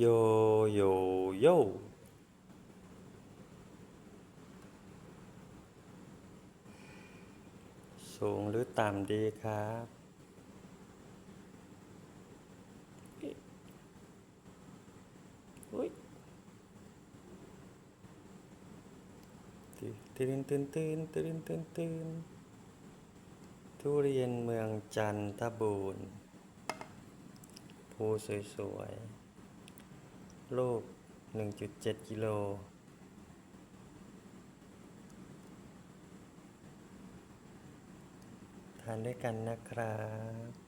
โยโยโยสูงหรือต่ำดีครับ อุ๊ยตื่นตื่นตื่นตื่นตื่นตื่นทุเรียนเมืองจันทบูรณ์ภูสวยๆ ลูก 1.7 กิโล ทานด้วยกันนะครับ